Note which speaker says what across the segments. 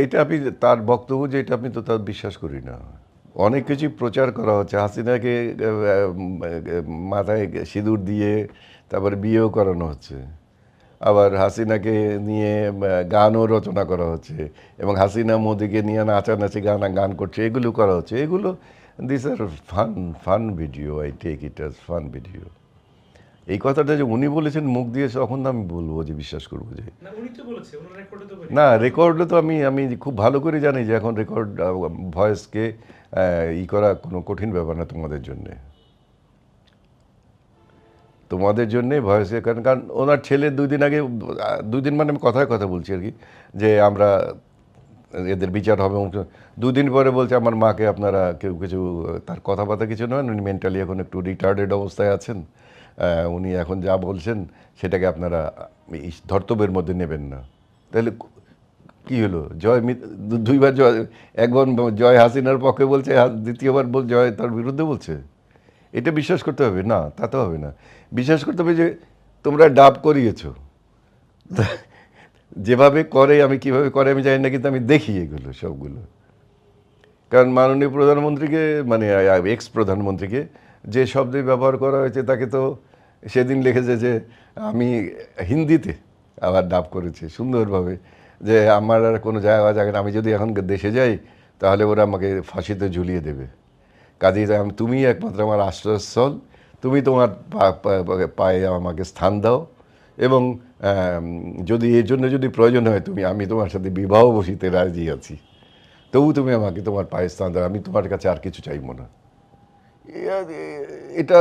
Speaker 1: এইটা আমি তার বক্তব্য যে এটা আমি তো তার বিশ্বাস করি না। অনেক কিছু প্রচার করা হচ্ছে। হাসিনাকে মাথায় সিঁদুর দিয়ে তারপরে বিয়েও করানো হচ্ছে। আবার হাসিনাকে নিয়ে গানও রচনা করা হচ্ছে এবং হাসিনা মোদিকে নিয়ে নাচানাচি গান গান করছে, এগুলো করা হচ্ছে। এগুলো this are fun fun video I take it as fun video এই কথাটা যে উনি বলেছেন মুখ দিয়ে তখন তো আমি বলব যে বিশ্বাস করব যে।
Speaker 2: না রেকর্ডে তো
Speaker 1: আমি আমি খুব ভালো করে জানি যে এখন রেকর্ড ভয়েসকে ই করা কোনো কঠিন ব্যাপার না তোমাদের জন্যে। তোমাদের জন্যে ভয়েসে কারণ কারণ ওনার ছেলে দুই দিন আগে দুই দিন মানে আমি কথায় কথা বলছি আর কি যে আমরা এদের বিচার হবে দুদিন পরে বলছে, আমার মাকে আপনারা কেউ কিছু, তার কথাবার্তা কিছু নয়, উনি মেন্টালি এখন একটু রিটার্ডেড অবস্থায় আছেন। উনি এখন যা বলছেন, সেটাকে আপনারা ধর্তব্যের মধ্যে নেবেন না। তাহলে কি হলো? জয় দুইবার জয়, একবার জয় হাসিনার পক্ষে বলছে দ্বিতীয়বার বল, জয় তার বিরুদ্ধে বলছে। এটা বিশ্বাস করতে হবে? না, তা তো হবে না। বিশ্বাস করতে হবে যে তোমরা ডাব করিয়েছো। যেভাবে করে, আমি কীভাবে করে, আমি জানি না, কিন্তু আমি দেখি এগুলো, সবগুলো। কারণ মাননীয় প্রধানমন্ত্রীকে মানে এক্স প্রধানমন্ত্রীকে যে শব্দে ব্যবহার করা হয়েছে, তাকে তো সেদিন লিখেছে যে, আমি হিন্দিতে আবার ডাব করেছি। সুন্দরভাবে, যে, আমার আর কোনো জায়গা জায়গা আমি যদি এখন দেশে যাই, তাহলে ওরা আমাকে ফাঁসিতে ঝুলিয়ে দেবে। কাজেই তুমি একমাত্র আমার আশ্রয়স্থল। তুমি তোমার পায়ে আমাকে স্থান দাও এবং যদি এর জন্য যদি প্রয়োজন হয় তুমি আমি তোমার সাথে বিবাহ বসিতে রাজি আছি। তবু তুমি আমাকে তোমার পায়ে স্থান দাও আমি তোমার কাছে আর কিছু চাইব না। এটা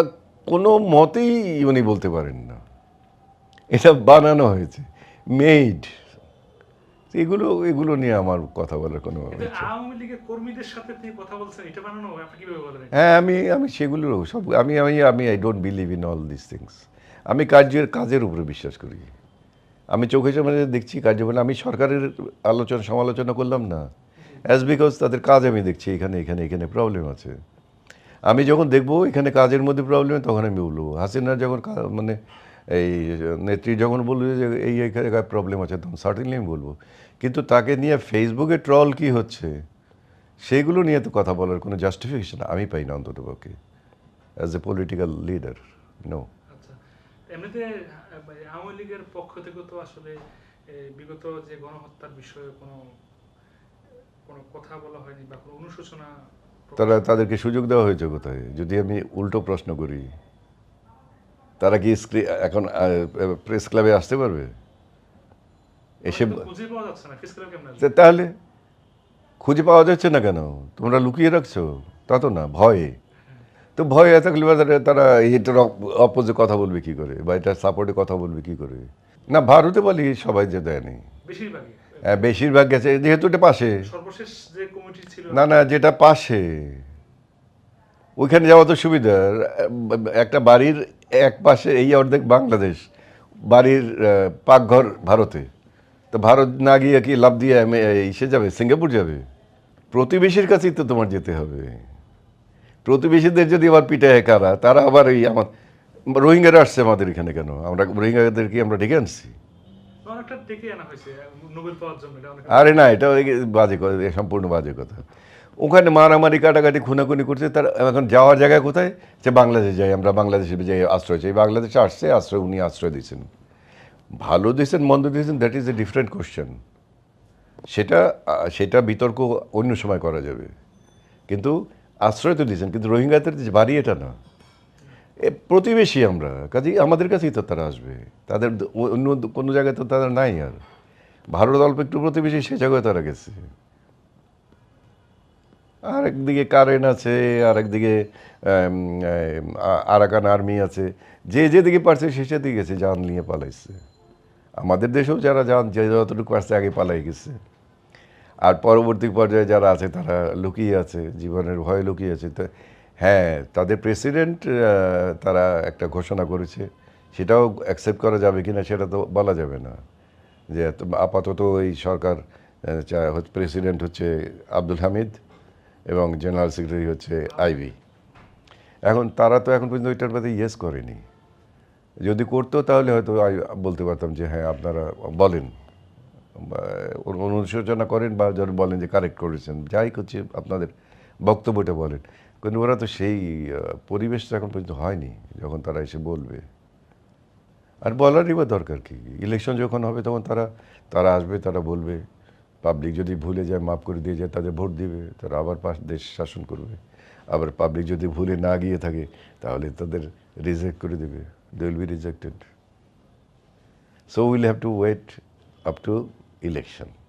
Speaker 1: কোনো মতেই উনি বলতে পারেন না। এটা বানানো হয়েছে মেড এগুলো এগুলো নিয়ে আমার কথা বলার কোনো
Speaker 2: আওয়ামী লীগের কর্মীদের সাথে কথা বলছেন এটা বানানো আপনি কীভাবে বলেন
Speaker 1: হ্যাঁ আমি আমি সেগুলো সব আমি আমি আমি I don't believe in all this things আমি কার্যের কাজের উপরে বিশ্বাস করি। আমি চোখে সামনে দেখছি কার্য বলে আমি সরকারের আলোচনা, সমালোচনা করলাম না। অ্যাজ বিকজ তাদের কাজ আমি দেখছি, এখানে এখানে এখানে প্রবলেম আছে। আমি যখন দেখব এখানে কাজের মধ্যে প্রবলেম তখন আমি বলব। হাসিনা যখন মানে এই নেত্রী যখন বলবে যে এই এখানে প্রবলেম আছে, তখন সার্টেনলি আমি বলব। কিন্তু তাকে নিয়ে ফেসবুকে ট্রল কি হচ্ছে সেইগুলো নিয়ে তো কথা বলার কোনো জাস্টিফিকেশন আমি পাই না অন্তত পক্ষে as a political leader no
Speaker 2: এমনিতে আওয়ামী লীগের পক্ষ থেকে তো আসলে বিগত যে গণহত্যার বিষয়ে কোনো কোনো কথা বলা হয়নি বা কোনো অনুশোচনা
Speaker 1: তারা তাদেরকে সুযোগ দেওয়া হয়েছে কোথায়? যদি আমি উল্টো প্রশ্ন করি তারা কি এখন প্রেস ক্লাবে আসতে পারবে? এসে তাহলে খুঁজে পাওয়া যাচ্ছে না কেন? তোমরা লুকিয়ে রাখছো তা তো না ভয়ে। তো ভয়ে থাকলে তারা- এটার অপোজে কথা বলবে কি করে? বা এটার সাপোর্টে কথা বলবে কি করে? না ভারতে বলি সবাই যে দেয়নি হ্যাঁ, বেশিরভাগ গেছে। যেহেতু এটা পাশে। না না যেটা পাশে। ওইখানে যাওয়া তো সুবিধা। একটা বাড়ির এক পাশে এই অর্ধেক বাংলাদেশ বাড়ির পাকঘর ভারতে। তো ভারত না গিয়ে কি লাভ দিয়ে আমে- এই সে যাবে? সিঙ্গাপুর যাবে? প্রতিবেশীর কাছেই তো তোমার যেতে হবে। প্রতিবেশীদের যদি আবার পিটায় কারা? তারা আবার এই আমার রোহিঙ্গারা আসছে আমাদের এখানে কেন? আমরা রোহিঙ্গাদের কি আমরা ডেকে আনছি? আরে না এটা ওই বাজে কথা সম্পূর্ণ বাজে কথা। ওখানে মারামারি কাটাকাটি খুনাখুনি করছে তার এখন যাওয়ার জায়গায় কোথায়? যে বাংলাদেশে যাই আমরা বাংলাদেশে যাই আশ্রয় চাই। বাংলাদেশে আসছে আশ্রয় উনি আশ্রয় দিয়েছেন। ভালো দিয়েছেন মন্দ দিয়েছেন that is a different question সেটা সেটা বিতর্ক অন্য সময় করা যাবে। কিন্তু আশ্রয় তো দিয়েছেন, কিন্তু রোহিঙ্গাদের যে বাড়ি এটা না। এ প্রতিবেশী আমরা, কাজেই আমাদের কাছেই তো তারা আসবে। তাদের অন্য কোনো জায়গায় তো তারা নাই আর। ভারত অল্প একটু প্রতিবেশী, সে জায়গায় তারা গেছে। আর একদিকে কারেন্ট আছে আর একদিকে আরাকান আর্মি আছে। যে যেদিকে পারছে, সে সেদিকে গেছে, যান নিয়ে পালাইছে। আমাদের দেশেও যারা যান, যে যতটুকু পারছে, আগে পালাই গেছে। আর পরবর্তী পর্যায়ে যারা আছে, তারা লুকিয়ে আছে, জীবনের ভয়ে লুকিয়ে আছে। তো হ্যাঁ তাদের প্রেসিডেন্ট তারা একটা ঘোষণা করেছে। সেটাও অ্যাকসেপ্ট করা যাবে কি না সেটা তো বলা যাবে না। যে আপাতত এই সরকার প্রেসিডেন্ট হচ্ছে আব্দুল হামিদ এবং জেনারেল সেক্রেটারি হচ্ছে আইভি এখন তারা তো এখন পর্যন্ত এটার মধ্যে ইয়েস করেনি। যদি করতো তাহলে হয়তো বলতে পারতাম যে হ্যাঁ আপনারা বলেন। অনুশোচনা করেন বা যারা বলেন যে কারেক্ট করেছেন। যাই করছে আপনাদের বক্তব্যটা বলেন। কিন্তু ওরা তো সেই পরিবেশটা এখন পর্যন্ত হয়নি যখন তারা এসে বলবে। আর বলারই বা দরকার কি? ইলেকশন যখন হবে তখন তারা তারা আসবে, তারা বলবে। পাবলিক যদি ভুলে যায়, মাফ করে দিয়ে যায়, তাদের ভোট দিবে। তারা আবার পাশ, দেশ শাসন করবে। আবার পাবলিক যদি ভুলে না গিয়ে থাকে, তাহলে তাদের রিজেক্ট করে দেবে। They will be rejected so will have to wait up to election